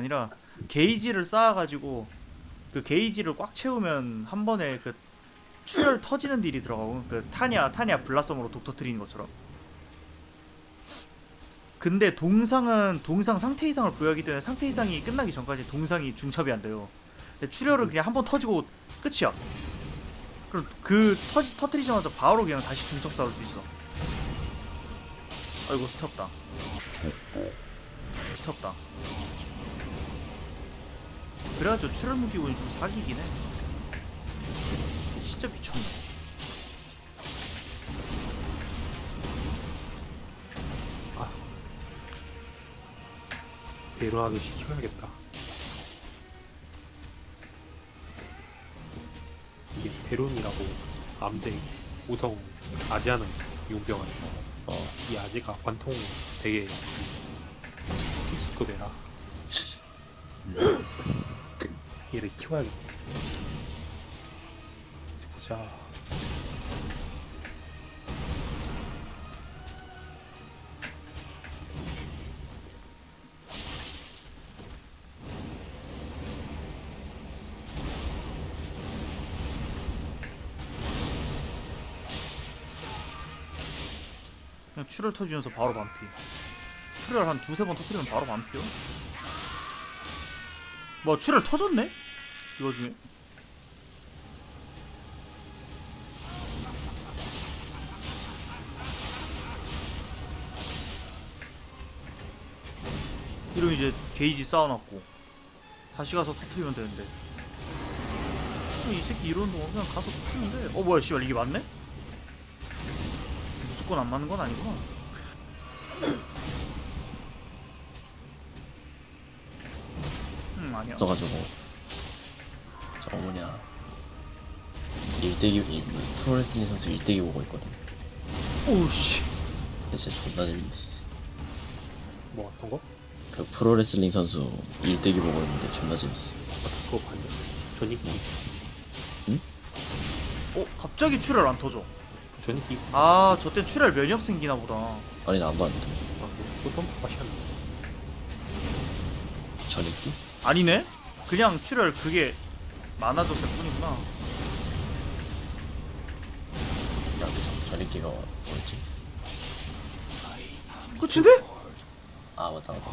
아니라 게이지를 쌓아가지고 그 게이지를 꽉 채우면 한 번에 그 출혈 터지는 딜이 들어가고 그 타냐 타냐 블라썸으로 독 터 트리는 것처럼. 근데 동상은 동상 상태 이상을 부여하기 때문에 상태 이상이 끝나기 전까지 동상이 중첩이 안 돼요. 근데 출혈은 그냥 한 번 터지고 끝이야. 그럼 그 터지 터트리자마자 바로 그냥 다시 중첩 쌓을 수 있어. 아이고 스톱다. 스톱다. 그래가지고 출혈 무기군이 좀 사기긴 해. 진짜 미쳤네. 내려하게 시켜야겠다. 이게 베론이라고 암대 우성 아지아는 용병 아니야. 어, 이 아지가 관통 되게 필수급이라 이제 보자. 그냥 출혈 터지면서 바로 반피. 출혈 한 두세 번 터뜨리면 바로 반피요. 뭐 출혈 터졌네? 이거 중에. 이러면 이제 게이지 쌓아놨고 다시 가서 터뜨리면 되는데 어, 이 새끼 이러는 동안 그냥 가서 돼. 어 뭐야 씨발 이게 맞네? 무조건 안 맞는 건 아니구나. 음 아니야. 없어가지고 저거 뭐냐 일대기 일, 프로레슬링 선수 일대기 보고 있거든. 오씨. 진짜 존나 재밌네. 뭐 어떤 거? 그 프로레슬링 선수 일대기 보고 있는데 존나 재밌어. 그거 봤냐? 전익기. 어 갑자기 출혈 안 터져. 전익기. 아 저때 출혈 면역 생기나 보다. 아니 나 안 봤는데. 아, 보통 맛이었네. 전입기? 아니네? 그냥 출혈 그게 많아졌을 뿐이구나. 야, 그래서 전입기가 뭐였지? 끝인데? 아 맞다 맞다.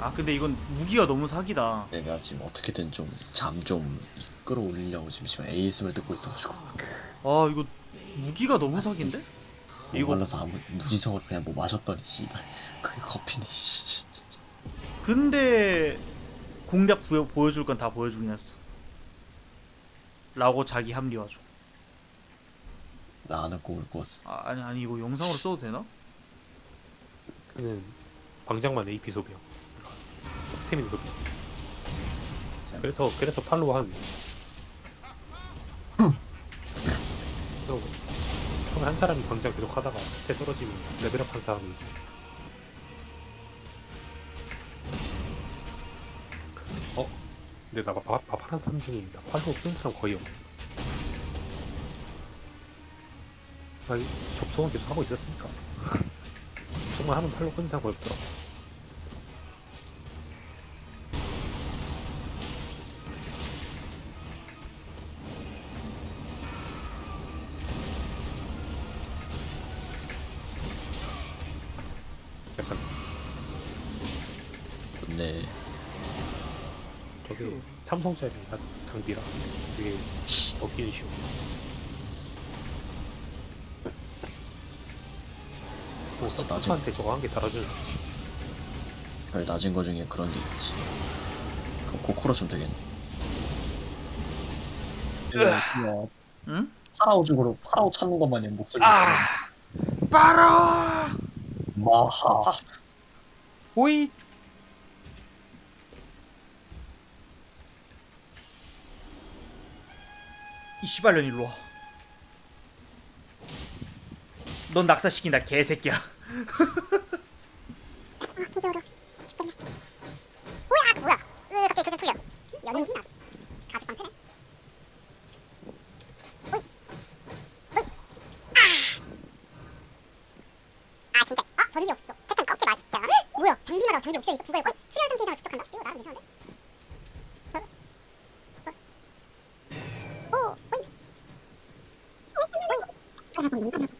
아 근데 이건 무기가 너무 사기다. 내가 지금 어떻게든 좀 잠 좀 끌어올리려고 지금 지금 ASMR 듣고 있어가지고. 아 이거 무기가 너무 사기인데? 이거- 이거 올라서 아무 무지성으로 그냥 뭐 마셨더니 씨발 그게 커피네 씨. 근데 공략 부여, 보여줄 건 다 보여주긴 했어. 라고 자기 합리화 중. 나는 꿈을 꾸었어. 아, 아니 아니 이거 영상으로 써도 되나? 그는 방장만 AP 소비야. 스태미나 소비. 그래서 그래서 팔로우 한. 그래서 처음에 한 사람이 방장 계속 하다가 스태 떨어지면 레벨업 한 사람이 있어. 어? 근데 나 바, 바 파란 사람 중입니다. 팔로우 끈 사람 거의 없네. 아니 접속은 계속 하고 있었으니까. 정말 하는 팔로 끈 사람 거의 없더라고. 약간 근데 저게 삼성짜리 장비라 되게 얻기는 쉬워. 뭐 나중에- 서포트한테 저거 한 개 달아주는 거지. 별 낮은 거 중에 그런 게 있지. 그럼 코코로 좀 되겠네. 응? 파라오 죽으로 파라오 찾는 것 마냥 목소리. 아! 빨아! 마하. 오이 이 씨발년 일로 와. 넌 낙사시킨다 개새끼야. 아! 아 전기 없어 패턴 꺾지 마 진짜 뭐야 장비마다 장비 옵션 있어 오이 출혈 상태 이상을 축적한다. 이거 나름 괜찮은데? 어? 어? 오, 오이. 오이.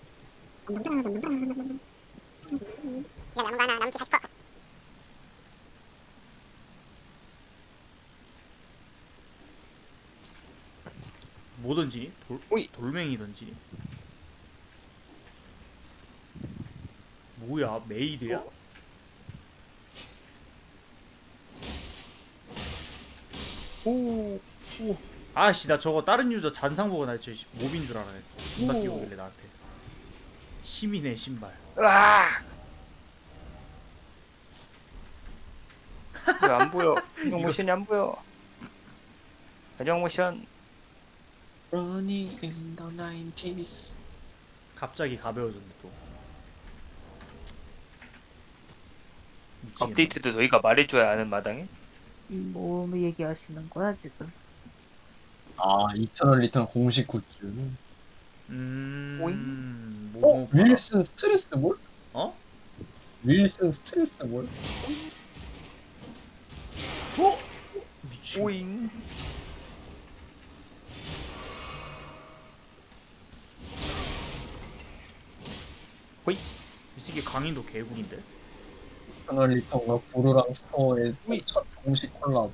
야 나무 많아 나무 캐40% 뭐든지 돌, 오이. 돌멩이든지 뭐야 메이드야? 오. 아씨 나 저거 다른 유저 잔상 보고 나 진짜 몹인 줄 알아요 존나 오. 끼우길래 나한테 시민의 신발 으악. 왜안 보여? 배정 모션이 안 보여. 배정 모션. Running in the 90s 갑자기 가벼워졌네 또 미치겠네. 업데이트도 너희가 말해줘야 하는 마당에. 뭐 얘기하시는 거야 지금? 아 이터널 리턴 공식 굿즈 음... 어? 뭐, 뭐, 윌슨 스트레스 볼? 어? 윌슨 스트레스 볼? 어? 미친 오잉. 이 새끼 강인도 개구인데? 이터널 리턴과 구루랑 스토어의. 첫 공식 콜라보